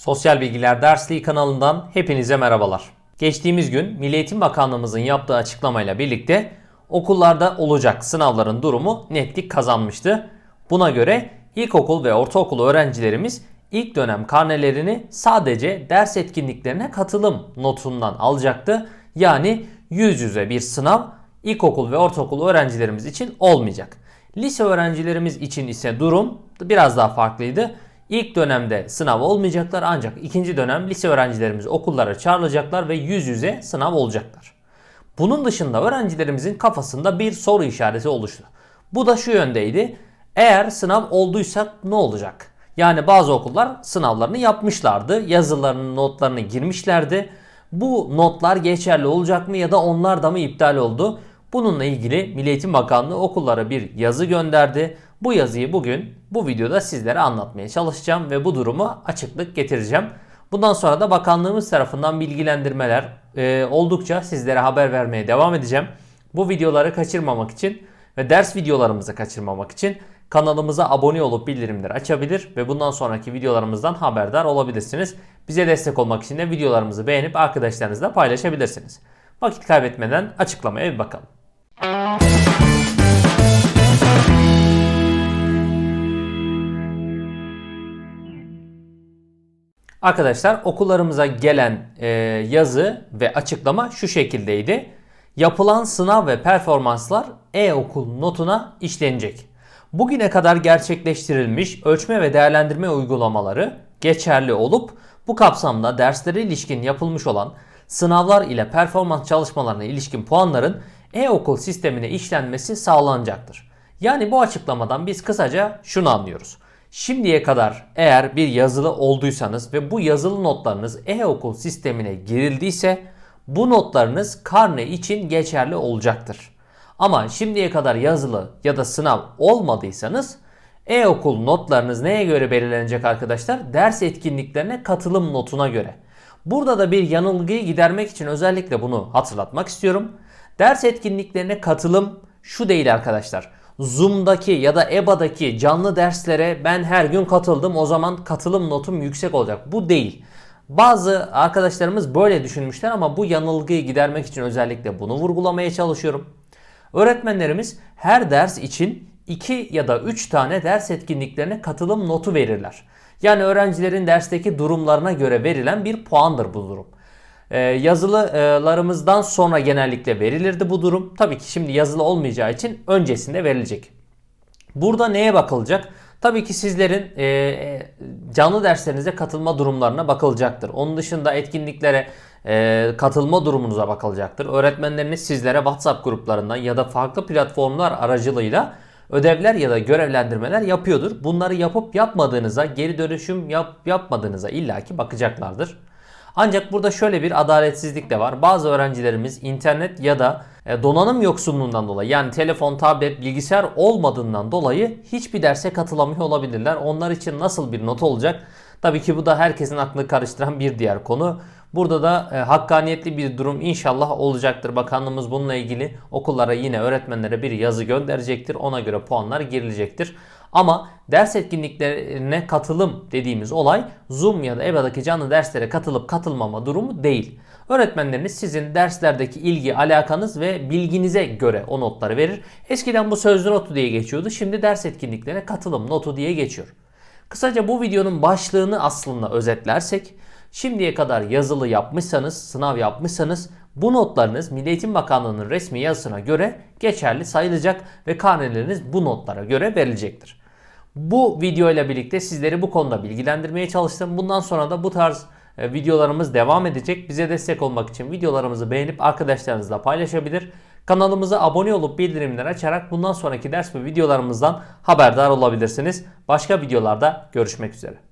Sosyal Bilgiler Dersliği kanalından hepinize merhabalar. Geçtiğimiz gün Milli Eğitim Bakanlığımızın yaptığı açıklamayla birlikte okullarda olacak sınavların durumu netlik kazanmıştı. Buna göre ilkokul ve ortaokul öğrencilerimiz ilk dönem karnelerini sadece ders etkinliklerine katılım notundan alacaktı. Yani yüz yüze bir sınav ilkokul ve ortaokul öğrencilerimiz için olmayacak. Lise öğrencilerimiz için ise durum biraz daha farklıydı. İlk dönemde sınav olmayacaklar ancak ikinci dönem lise öğrencilerimiz okullara çağrılacaklar ve yüz yüze sınav olacaklar. Bunun dışında öğrencilerimizin kafasında bir soru işareti oluştu. Bu da şu yöndeydi. Eğer sınav olduysa ne olacak? Yani bazı okullar sınavlarını yapmışlardı. Yazılarının notlarını girmişlerdi. Bu notlar geçerli olacak mı ya da onlar da mı iptal oldu? Bununla ilgili Milli Eğitim Bakanlığı okullara bir yazı gönderdi. Bu yazıyı bugün bu videoda sizlere anlatmaya çalışacağım ve bu durumu açıklık getireceğim. Bundan sonra da bakanlığımız tarafından bilgilendirmeler e, oldukça sizlere haber vermeye devam edeceğim. Bu videoları kaçırmamak için ve ders videolarımızı kaçırmamak için kanalımıza abone olup bildirimleri açabilir ve bundan sonraki videolarımızdan haberdar olabilirsiniz. Bize destek olmak için de videolarımızı beğenip arkadaşlarınızla paylaşabilirsiniz. Vakit kaybetmeden açıklamaya bir bakalım. Arkadaşlar okullarımıza gelen e, yazı ve açıklama şu şekildeydi. Yapılan sınav ve performanslar e-okul notuna işlenecek. Bugüne kadar gerçekleştirilmiş ölçme ve değerlendirme uygulamaları geçerli olup bu kapsamda derslere ilişkin yapılmış olan sınavlar ile performans çalışmalarına ilişkin puanların e-okul sistemine işlenmesi sağlanacaktır. Yani bu açıklamadan biz kısaca şunu anlıyoruz. Şimdiye kadar eğer bir yazılı olduysanız ve bu yazılı notlarınız e-okul sistemine girildiyse bu notlarınız karne için geçerli olacaktır. Ama şimdiye kadar yazılı ya da sınav olmadıysanız e-okul notlarınız neye göre belirlenecek arkadaşlar? Ders etkinliklerine katılım notuna göre. Burada da bir yanılgıyı gidermek için özellikle bunu hatırlatmak istiyorum. Ders etkinliklerine katılım şu değil arkadaşlar. Zoom'daki ya da EBA'daki canlı derslere ben her gün katıldım o zaman katılım notum yüksek olacak. Bu değil. Bazı arkadaşlarımız böyle düşünmüşler ama bu yanılgıyı gidermek için özellikle bunu vurgulamaya çalışıyorum. Öğretmenlerimiz her ders için 2 ya da 3 tane ders etkinliklerine katılım notu verirler. Yani öğrencilerin dersteki durumlarına göre verilen bir puandır bu durum. Ee, yazılılarımızdan sonra genellikle verilirdi bu durum. Tabii ki şimdi yazılı olmayacağı için öncesinde verilecek. Burada neye bakılacak? Tabii ki sizlerin e, canlı derslerinize katılma durumlarına bakılacaktır. Onun dışında etkinliklere e, katılma durumunuza bakılacaktır. Öğretmenleriniz sizlere WhatsApp gruplarından ya da farklı platformlar aracılığıyla ödevler ya da görevlendirmeler yapıyordur. Bunları yapıp yapmadığınıza, geri dönüşüm yap, yapmadığınıza illaki bakacaklardır. Ancak burada şöyle bir adaletsizlik de var. Bazı öğrencilerimiz internet ya da e, donanım yoksunluğundan dolayı yani telefon, tablet, bilgisayar olmadığından dolayı hiçbir derse katılamıyor olabilirler. Onlar için nasıl bir not olacak? Tabii ki bu da herkesin aklını karıştıran bir diğer konu. Burada da e, hakkaniyetli bir durum inşallah olacaktır. Bakanlığımız bununla ilgili okullara yine öğretmenlere bir yazı gönderecektir. Ona göre puanlar girilecektir. Ama ders etkinliklerine katılım dediğimiz olay Zoom ya da EBA'daki canlı derslere katılıp katılmama durumu değil. Öğretmenleriniz sizin derslerdeki ilgi, alakanız ve bilginize göre o notları verir. Eskiden bu sözlü notu diye geçiyordu. Şimdi ders etkinliklerine katılım notu diye geçiyor. Kısaca bu videonun başlığını aslında özetlersek şimdiye kadar yazılı yapmışsanız, sınav yapmışsanız bu notlarınız Milli Eğitim Bakanlığı'nın resmi yazısına göre geçerli sayılacak ve karneleriniz bu notlara göre verilecektir. Bu video ile birlikte sizleri bu konuda bilgilendirmeye çalıştım. Bundan sonra da bu tarz e, videolarımız devam edecek. Bize destek olmak için videolarımızı beğenip arkadaşlarınızla paylaşabilir. Kanalımıza abone olup bildirimleri açarak bundan sonraki ders ve videolarımızdan haberdar olabilirsiniz. Başka videolarda görüşmek üzere.